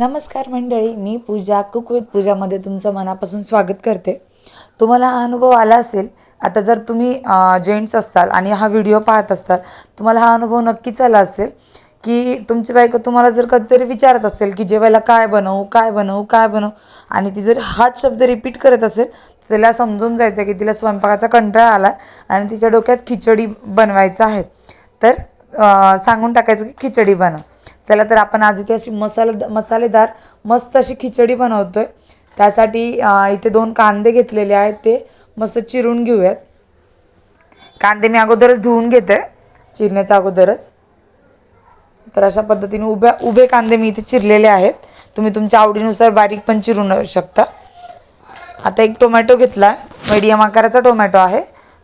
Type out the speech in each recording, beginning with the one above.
नमस्कार मंडळी मी पूजा cook with पूजामध्ये तुमचं मनापासून स्वागत करते. तुम्हाला हा अनुभव आला असेल आता जर तुम्ही जेंट्स असताल आणि हा व्हिडिओ पाहत असताल तुम्हाला हा अनुभव नक्कीच आला असेल की तुमची बायको तुम्हाला जर कधीतरी विचारत असेल की जेवायला काय बनवू काय बनवू काय बनवू आणि ती जर हाच शब्द रिपीट करत असेल तर तिला समजून जायचं की तिला स्वयंपाकाचा कंटाळा आला आणि तिच्या डोक्यात खिचडी बनवायचं आहे. तर सांगून टाकायचं की खिचडी बनव. चला तर आपण आज इथे अशी मसाला मसालेदार मस्त अशी खिचडी बनवतोय. त्यासाठी इथे दोन कांदे घेतलेले आहेत ते. मस्त चिरून घेऊयात. कांदे मी अगोदरच धुवून घेते चिरण्याच्या अगोदरच. तर अशा पद्धतीने उभ्या उभे कांदे मी इथे चिरलेले आहेत. तुम्ही तुमच्या आवडीनुसार बारीक पण चिरून शकता. आता एक टोमॅटो घेतला मीडियम आकाराचा टोमॅटो आहे.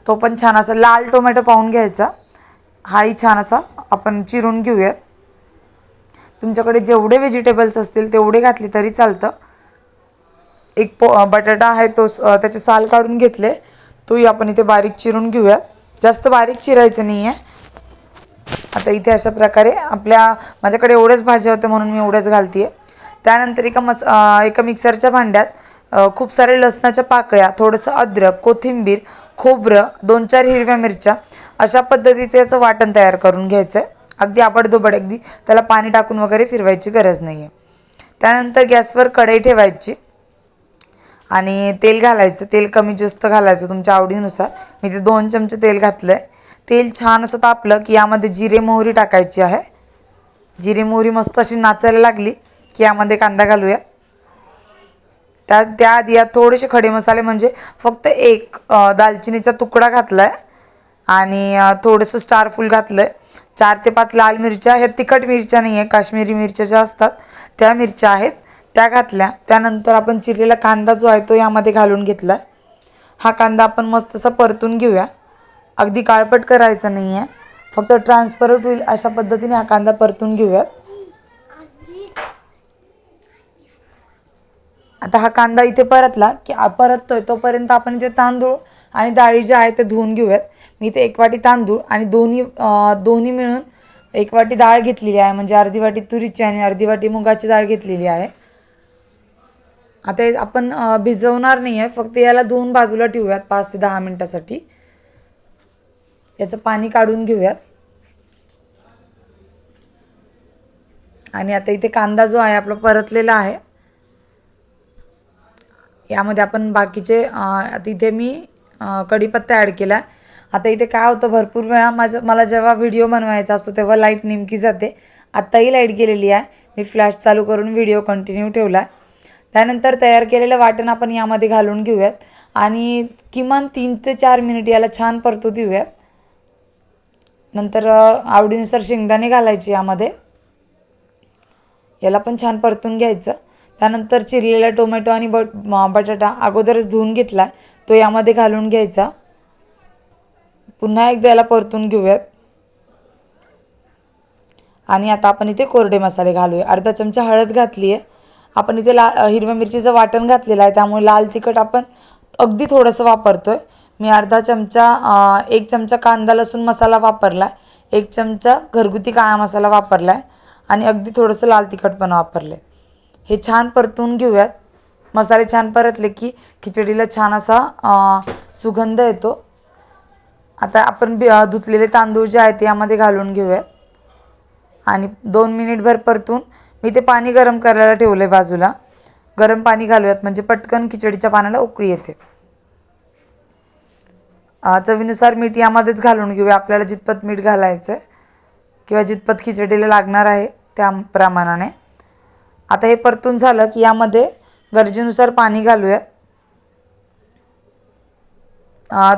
तो पण छान असा लाल टोमॅटो पाहून घ्यायचा. हाही छान असा आपण चिरून घेऊयात. तुमच्याकडे जेवढे व्हेजिटेबल्स असतील तेवढे घातले तरी चालतं. एक पो बटाटा आहे तो स- त्याचे साल काढून घेतले. तोही आपण इथे बारीक चिरून घेऊयात. जास्त बारीक चिरायचं नाही आहे आता इथे अशा प्रकारे आपल्या माझ्याकडे एवढ्याच भाज्या होत्या म्हणून मी एवढ्याच घालते आहे त्यानंतर एका मस एका मिक्सरच्या भांड्यात खूप सारे लसणाच्या पाकळ्या थोडंसं अद्रक कोथिंबीर खोबरं दोन चार हिरव्या मिरच्या अशा पद्धतीचं याचं वाटण तयार करून घ्यायचं आहे अगदी आबडधोबड अगदी त्याला पाणी टाकून वगैरे फिरवायची गरज नाही आहे त्यानंतर गॅसवर कढई ठेवायची आणि तेल घालायचं. तेल कमी जास्त घालायचं तुमच्या आवडीनुसार. मी ते दोन चमचे तेल घातलं आहे तेल छान असं तापलं की यामध्ये जिरे मोहरी टाकायची आहे. जिरे मोहरी मस्त अशी नाचायला लागली की यामध्ये कांदा घालूया. त्या त्याआधी यात थोडेसे खडे मसाले म्हणजे फक्त एक दालचिनीचा तुकडा घातला आहे आणि थोडंसं स्टारफूल घातलं आहे चार ते पाच लाल मिरच्या ह्या तिखट मिरच्या नाही आहे काश्मीरी मिरच्या ज्या असतात त्या मिरच्या आहेत. त्या घातल्या. त्यानंतर आपण चिरलेला कांदा जो आहे तो यामध्ये घालून घेतला आहे हा कांदा आपण मस्त असा परतून घेऊया. अगदी काळपट करायचा नाही आहे फक्त ट्रान्सपरंट होईल अशा पद्धतीने हा कांदा परतून घेऊयात. आता हा कांदा इथे परतला की परततोय तोपर्यंत आपण इथे तांदूळ आणि डाळी जे आहे ते धुवून घेऊयात. मी इथे एक वाटी तांदूळ आणि दोन्ही दोन्ही मिळून एक वाटी डाळ घेतलेली आहे. म्हणजे अर्धी वाटी तुरीची आणि अर्धी वाटी मुगाची डाळ घेतलेली आहे. आता हे आपण भिजवणार नाही आहे. फक्त याला दोन बाजूला ठेवूयात पाच ते दहा मिनटासाठी. याचं पाणी काढून घेऊयात. आणि आता इथे कांदा जो आहे आपला परतलेला आहे. यामध्ये आपण बाकीचे तिथे आता इथे मी कढीपत्ता ॲड केला. आता इथे काय होतं भरपूर वेळा माझं मला जेव्हा व्हिडिओ बनवायचा असतो तेव्हा लाइट नेमकी जाते. आत्ताही लाइट गेलेली आहे. मी फ्लॅश चालू करून व्हिडिओ कंटिन्यू ठेवला. आहे त्यानंतर तयार केलेलं वाटण आपण यामध्ये घालून घेऊयात. आणि किमान तीन ते चार मिनिट याला छान परतू देऊयात. नंतर आवडीनुसार शेंगदाणे घालायचे यामध्ये. याला पण छान परतून घ्यायचं. त्यानंतर चिरलेला टोमॅटो आणि बट बटाटा अगोदरच धुवून घेतला. तो यामध्ये घालून घ्यायचा. पुन्हा एकदा याला परतून घेऊयात. आणि आता आपण इथे कोरडे मसाले घालूया. अर्धा चमचा हळद घातली आहे आपण इथे ला हिरव्या मिरचीचं वाटण घातलेलं आहे. त्यामुळे लाल तिखट आपण अगदी थोडंसं वापरतो आहे मी अर्धा चमचा एक चमचा कांदा लसूण मसाला वापरला आहे एक चमचा घरगुती काळा मसाला वापरला आहे आणि अगदी थोडंसं लाल तिखट पण वापरलं आहे हे छान परतून घेऊयात. मसाले छान परतले की खिचडीला छान असा सुगंध येतो. आता आपण बि धुतलेले तांदूळ जे आहेत ते यामध्ये घालून घेऊयात. आणि दोन मिनिटभर परतून मी ते पाणी गरम करायला ठेवलं आहे बाजूला. गरम पाणी घालूयात म्हणजे पटकन खिचडीच्या पाण्याला उकळी येते. चवीनुसार मीठ यामध्येच घालून घेऊया. आपल्याला जितपत मीठ घालायचं आहे किंवा जितपत खिचडीला लागणार आहे त्या प्रमाणाने आता हे परतून झालं की यामध्ये गरजेनुसार पाणी घालूयात.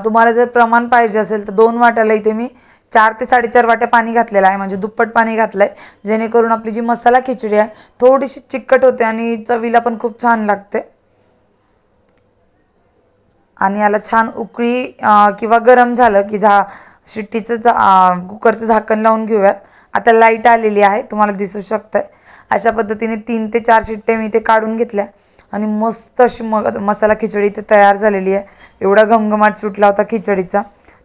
तुम्हाला जर प्रमाण पाहिजे असेल तर दोन वाट्याला इथे मी चार ते साडेचार वाट्या पाणी घातलेलं आहे. म्हणजे दुप्पट पाणी घातलं आहे जेणेकरून आपली जी मसाला खिचडी आहे थोडीशी चिकट होते आणि चवीला पण खूप छान लागते. आणि याला छान उकळी किंवा गरम झालं की झा शिट्टीचं झा कुकरचं झाकण लावून घेऊयात. आता लाइट आलेली आहे तुम्हाला दिसू शकतं अशा पद्धतीने तीन ते चार शिट्टे मी इथे काढून घेतल्या. आणि मस्त अशी मग मसाला खिचडी इथे तयार झालेली आहे. एवढा घमघमाट सुटला होता खिचडीचा.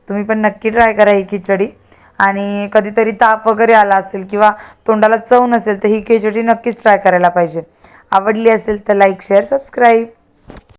तुम्ही पण नक्की ट्राय करा ही खिचडी. आणि कधीतरी ताप वगैरे आला असेल किंवा तोंडाला चव नसेल तर ही खिचडी नक्कीच ट्राय करायला पाहिजे. आवडली असेल तर लाईक शेअर सबस्क्राईब.